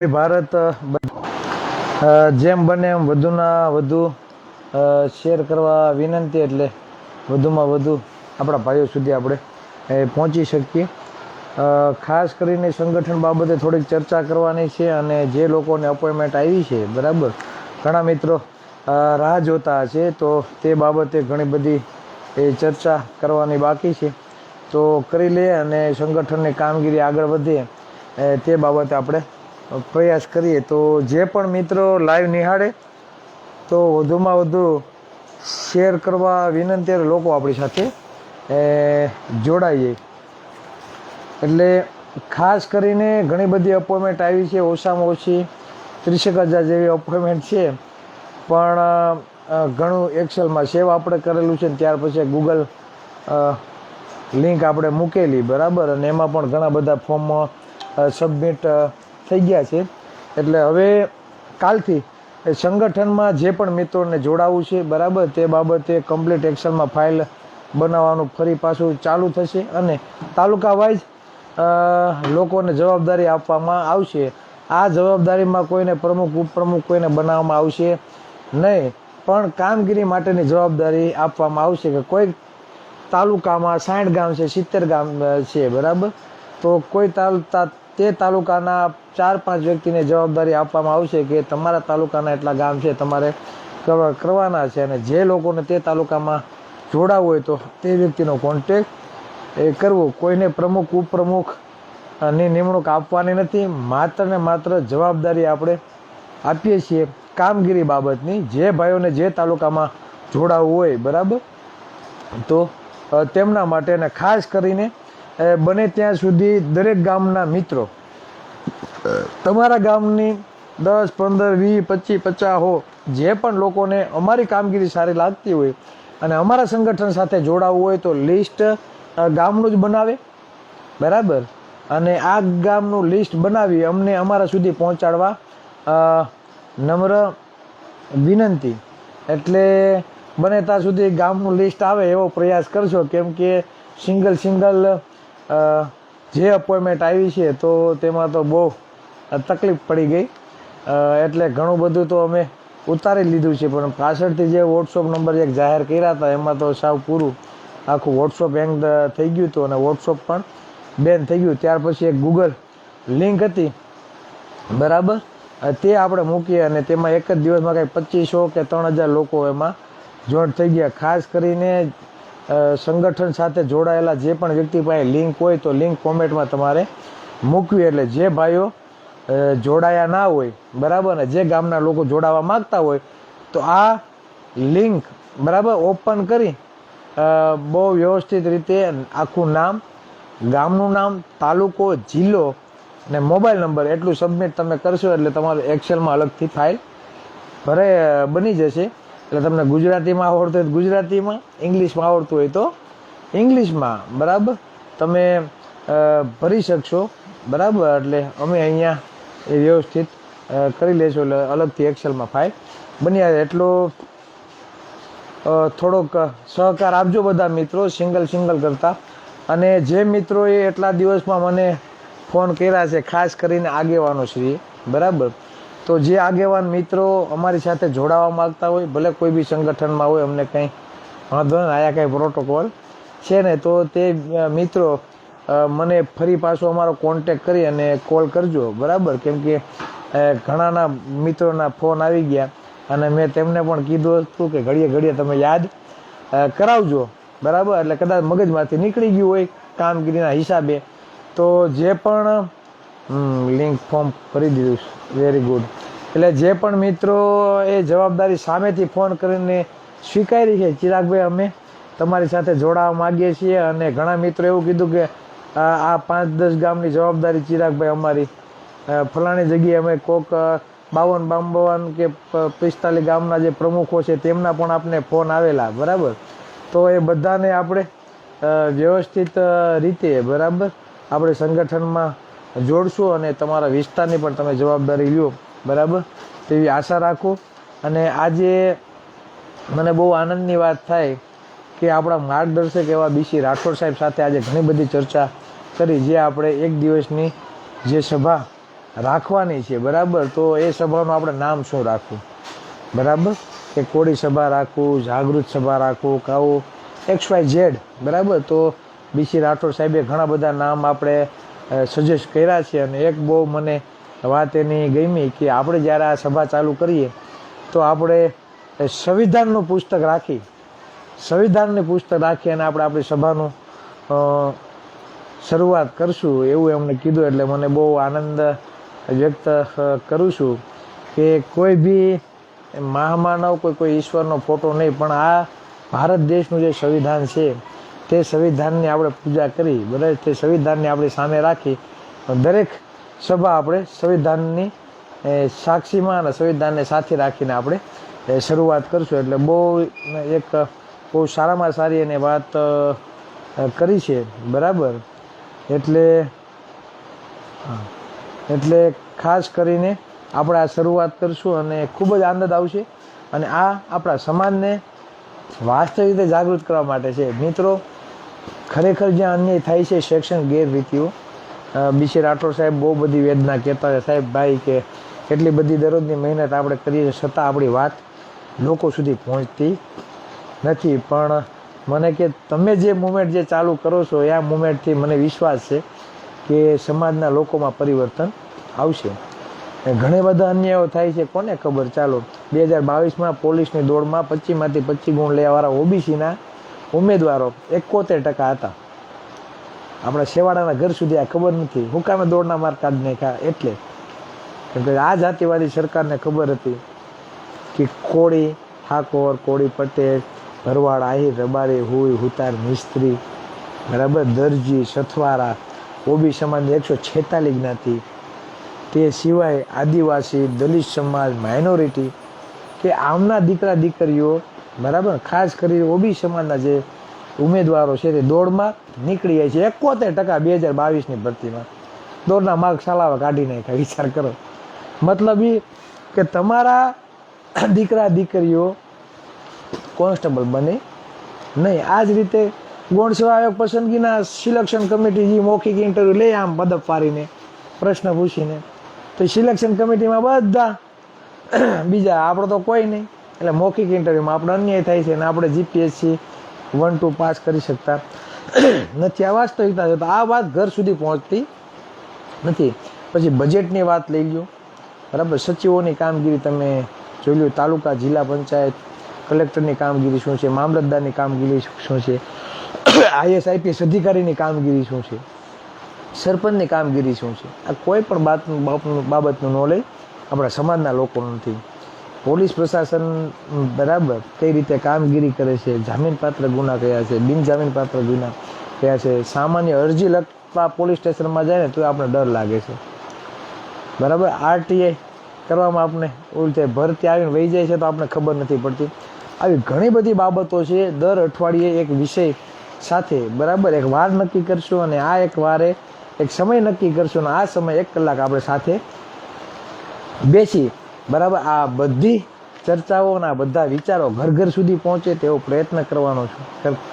ભારત જેમ બને એમ વધુના વધુ શેર કરવા વિનંતી એટલે વધુમાં વધુ આપણા ભાઈઓ સુધી આપણે એ, પહોંચી શકીએ. ખાસ કરીને સંગઠન બાબતે થોડીક ચર્ચા કરવાની છે અને જે લોકોને અપોઇન્ટમેન્ટ આવી છે બરાબર? ઘણા મિત્રો રાહ જોતા છે તો તે બાબતે ઘણી બધી એ ચર્ચા કરવાની બાકી છે. તો કરી લઈએ અને સંગઠનની કામગીરી આગળ વધે તે બાબતે આપણે પ્રયાસ કરીએ તો જે પણ મિત્રો લાઈવ નિહાળે, તો વધુમાં વધુ શેર કરવા વિનંતી લોકો આપણી સાથે જોડાઈએ. એટલે ખાસ કરીને ઘણી બધી અપોઇન્ટમેન્ટ આવી છે, ઓછામાં ઓછી ત્રીસેક હજાર જેવી અપોઇન્ટમેન્ટ છે. પણ ઘણું એક્સેલમાં સેવ આપણે કરેલું છે ને ત્યાર પછી ગૂગલ લિંક આપણે મૂકેલી, બરાબર? અને એમાં પણ ઘણા બધા ફોર્મ સબમિટ થઈ ગયા છે. એટલે હવે કાલથી સંગઠનમાં જે પણ મિત્રોને જોડાવવું છે, બરાબર, તે બાબતે કમ્પ્લીટ એક્શનમાં ફાઇલ બનાવવાનું ફરી પાછું ચાલુ થશે અને તાલુકા વાઇઝ લોકોને જવાબદારી આપવામાં આવશે. આ જવાબદારીમાં કોઈને પ્રમુખ, ઉપપ્રમુખ કોઈને બનાવવામાં આવશે નહીં, પણ કામગીરી માટેની જવાબદારી આપવામાં આવશે કે કોઈ તાલુકામાં સાઠ ગામ છે, સિત્તેર ગામ છે, બરાબર? તો કોઈ તાલ તા- તાલુકાના ચાર પાંચ વ્યક્તિને જવાબદારી આપવામાં આવશે કે તમારા તાલુકાના એટલા ગામ છે, તમારે કરવા- કરવાના છે અને જે લોકોને તે તાલુકામાં જોડાવું હોય તો તે વ્યક્તિનો કોન્ટેક એ કરવો. કોઈને પ્રમુખ, ઉપપ્રમુખની નિમણૂક આપવાની નથી. માત્ર ને માત્ર જવાબદારી આપણે આપીએ છીએ કામગીરી બાબતની. જે ભાઈઓને જે તાલુકામાં જોડાવવું હોય, બરાબર? તો તેમના માટે અને ખાસ કરીને બને ત્યાં સુધી દરેક ગામના મિત્રો તમારા ગામની દસ, પંદર, વીસ પચીસ પચાસ હો, જે પણ લોકોને અમારી કામગીરી સારી લાગતી હોય અને અમારા સંગઠન સાથે જોડાવવું હોય તો લિસ્ટ ગામનું જ બનાવે. બરાબર? અને આ ગામનું લિસ્ટ બનાવી અમને અમારા સુધી પહોંચાડવા નમ્ર વિનંતી. એટલે બને ત્યાં સુધી ગામનું લિસ્ટ આવે એવો પ્રયાસ કરશો કેમ કે સિંગલ સિંગલ જે અપોઇન્ટમેન્ટ આવી છે, તો તેમાં તો બહુ તકલીફ પડી ગઈ. એટલે ઘણું બધું તો અમે ઉતારી લીધું છે, પણ પાછળથી જે વોટ્સઅપ નંબર એક જાહેર કર્યા હતા, એમાં તો સાવ પૂરું આખું વોટ્સઅપ હેંગ થઈ ગયું હતું અને વોટ્સઅપ પણ બેન થઈ ગયું. ત્યાર પછી એક ગૂગલ લિંક હતી. બરાબર? તે આપણે મૂકીએ અને તેમાં એક જ દિવસમાં કંઈક પચીસો કે ત્રણ હજાર લોકો એમાં જોઈન્ટ થઈ ગયા. ખાસ કરીને સંગઠન સાથે જોડાયેલા જે પણ વ્યક્તિ પાસે લિંક હોય તો લિંક કોમેન્ટમાં તમારે મૂકવી. એટલે જે ભાઈઓ જોડાયા ના હોય, બરાબર? ને જે ગામના લોકો જોડાવા માંગતા હોય, તો આ લિંક, બરાબર, ઓપન કરી બહુ વ્યવસ્થિત રીતે આખું નામ, ગામનું નામ, તાલુકો, જિલ્લો ને મોબાઈલ નંબર એટલું સબમિટ તમે કરશો એટલે તમારું એક્સેલમાં અલગથી ફાઇલ ભરે બની જશે. એટલે તમને ગુજરાતીમાં આવડતું હોય તો ગુજરાતીમાં, ઇંગ્લિશમાં આવડતું હોય તો ઇંગ્લિશમાં, બરાબર? તમે ભરી શકશો, બરાબર? એટલે અમે અહીંયા એ વ્યવસ્થિત કરી લેશું, એટલે અલગથી એક્સેલમાં ફાઇલ બની આવે એટલો થોડોક સહકાર આપજો બધા મિત્રો સિંગલ સિંગલ કરતા. અને જે મિત્રોએ એટલા દિવસમાં મને ફોન કર્યા છે, ખાસ કરીને આગેવાનો શ્રી બરાબર? તો જે આગેવાન મિત્રો અમારી સાથે જોડાવા માંગતા હોય, ભલે કોઈ બી સંગઠનમાં હોય, અમને કંઈ વાંધો નહીં, આયા કંઈ પ્રોટોકોલ છે ને, તો તે મિત્રો મને ફરી પાછો અમારો કોન્ટેક કરી અને કોલ કરજો, બરાબર? કેમ કે ઘણાના મિત્રોના ફોન આવી ગયા અને મેં તેમને પણ કીધું હતું કે ઘડીએ ઘડીએ તમે યાદ કરાવજો, બરાબર? એટલે કદાચ મગજમાંથી નીકળી ગયું હોય કામગીરીના હિસાબે. તો જે પણ લિંક ફોર્મ ભરી દીધું વેરી ગુડ એટલે જે પણ મિત્રો એ જવાબદારી સામેથી ફોન કરીને સ્વીકારી છે, ચિરાગભાઈ અમે તમારી સાથે જોડાવા માગીએ છીએ અને ઘણા મિત્રો એવું કીધું કે, આ પાંચ દસ ગામની જવાબદારી ચિરાગભાઈ અમારી. ફલાણી જગ્યાએ અમે કોક બાવન બાવન કે પિસ્તાલીસ ગામના જે પ્રમુખો છે તેમના પણ આપને ફોન આવેલા, બરાબર? તો એ બધાને આપણે વ્યવસ્થિત રીતે, બરાબર? આપણે સંગઠનમાં જોડશું અને તમારા વિસ્તારની પણ તમે જવાબદારી લ્યો. બરાબર? તેવી આશા રાખું. અને આજે મને બહુ આનંદની વાત થાય કે આપણા માર્ગદર્શક એવા બીસી રાઠોડ સાહેબ સાથે આજે ઘણી બધી ચર્ચા કરી, જે આપણે એક દિવસની જે સભા રાખવાની છે, બરાબર? તો એ સભાનું આપણે નામ શું રાખવું? બરાબર? કે કોળી સભા રાખવું, જાગૃત સભા રાખવું કાવું એક્સ વાય ઝેડ, બરાબર? તો બીસી રાઠોડ સાહેબે ઘણા બધા નામ આપણે સજેસ્ટ કર્યા છે અને એક બહુ મને વાત એની ગમી કે આપણે જ્યારે આ સભા ચાલુ કરીએ, તો આપણે સંવિધાનનું પુસ્તક રાખી, સંવિધાનની પુસ્તક રાખી અને આપણે આપણી સભાનું શરૂઆત કરશું એવું એમણે કીધું. એટલે મને બહુ આનંદ વ્યક્ત કરું છું કે કોઈ બી મહામાનવ કોઈ કોઈ ઈશ્વરનો ફોટો નહીં, પણ આ ભારત દેશનું જે સંવિધાન છે, તે સંવિધાનની આપણે પૂજા કરી, બરાબર? તે સંવિધાનને આપણી સામે રાખી, દરેક સભા આપણે સંવિધાનની સાક્ષીમાં અને સંવિધાનને સાથે રાખીને આપણે શરૂઆત કરશું. એટલે બહુ એક, બહુ સારામાં સારી એને વાત કરી છે. બરાબર? એટલે એટલે ખાસ કરીને આપણે આ શરૂઆત કરશું અને ખૂબ જ આનંદ આવશે. અને આ આપણા સમાજને વાસ્તવિક રીતે જાગૃત કરવા માટે છે. મિત્રો, ખરેખર જ્યાં અન્યાય થાય છે, શૈક્ષણિક ગેરરીતિઓ બીસી રાઠોડ સાહેબ બહુ બધી વેદના કહેતા હોય સાહેબ ભાઈ કે એટલી બધી દરરોજની મહેનત આપણે કરીએ છતાં આપણી વાત લોકો સુધી પહોંચતી નથી. પણ મને કે તમે જે મુમેન્ટ જે ચાલુ કરો છો, એ આ મુમેન્ટથી મને વિશ્વાસ છે કે સમાજના લોકોમાં પરિવર્તન આવશે. ઘણા બધા અન્યાયો થાય છે. કોને ખબર? ચાલો બે હજાર બાવીસમાં પોલીસની દોડમાં પચીસમાંથી પચીસ ગુણ લેવાવાળા ઓબીસીના ઉમેદવારો એકોતેર ટકા હતા. આપણા શેવાડાના ઘર સુધી આ ખબર નથી. હું કામે દોડના માર કાઢ નાખ્યા એટલે. કેમ કે આ જાતિવાદી સરકારને ખબર હતી કે કોળી, ઠાકોર, કોળી પટેલ, ભરવાડ, આહિર, રબારી, હુઈ, હુતાર, મિસ્ત્રી, બરાબર, દરજી, સથવારા, ઓબી સમાજની એકસો છેતાલીસ જ્ઞાતિ. તે સિવાય આદિવાસી, દલિત સમાજ માઇનોરિટી કે આમના દીકરા દીકરીઓ બરાબર, ખાસ કરી ઓબી સમાજના જે ઉમેદવારો છે તે દોડમાં નીકળી જાય છે. એકોતેર ટકા બે હજાર બાવીસની ભરતીમાં. દોડના માર્ક સલાવા કાઢી નાખ્યા વિચાર કરો. મતલબ એ કે તમારા દીકરા, દીકરીઓ કોન્સ્ટેબલ બને નહીં. આ જ રીતે ગૌણ સેવા આયોગ પસંદગીના સિલેક્શન કમિટી જે મૌખિક ઇન્ટરવ્યૂ લે, આમ બદપ પાડીને પ્રશ્ન પૂછીને. તો સિલેક્શન કમિટીમાં બધા બીજા, આપણો તો કોઈ નહીં. એટલે મૌખિક ઇન્ટરવ્યૂમાં આપણે અન્યાય થાય છે અને આપણે જીપીએસસી વન ટુ પાસ કરી શકતા નથી. આ વાસ્તવિકતા છે. આ વાત ઘર સુધી પહોંચતી નથી. પછી બજેટની વાત લઈ લ્યો. બરાબર? સચિવોની કામગીરી તમે જોઈ લો તાલુકા, જિલ્લા પંચાયત, કલેક્ટરની કામગીરી શું છે? મામલતદારની કામગીરી શું છે? આઈએસ આઈપીએસ અધિકારીની કામગીરી શું છે? સરપંચની કામગીરી શું છે? આ કોઈ પણ બાતનું બાપનું બાબતનું નોલેજ આપણા સમાજના લોકોનું નથી. પોલીસ પ્રશાસન બરાબર કઈ રીતે કામગીરી કરે છે? જામીનપાત્ર ગુના કયા છે બિનજામીનપાત્ર ગુના કયા છે. સામાન્ય અરજી લખવા પોલીસ સ્ટેશનમાં જાય ને તો આપણે ડર લાગે છે. બરાબર? આરટીઆઈ કરવામાં આપણે ઉલટે ભરતી આવીને વહી જાય છે તો આપણે ખબર નથી પડતી. આવી ઘણી બધી બાબતો છે. દર અઠવાડિયે એક વિષય સાથે બરાબર એક વાર નક્કી કરશું અને આ એક વારે એક સમય નક્કી કરશું અને આ સમય એક કલાક આપણે સાથે બેસી બરાબર? આ બધી ચર્ચાઓના બધા વિચારો ઘર ઘર સુધી પહોંચે તેવો પ્રયત્ન કરવાનો છું કરવા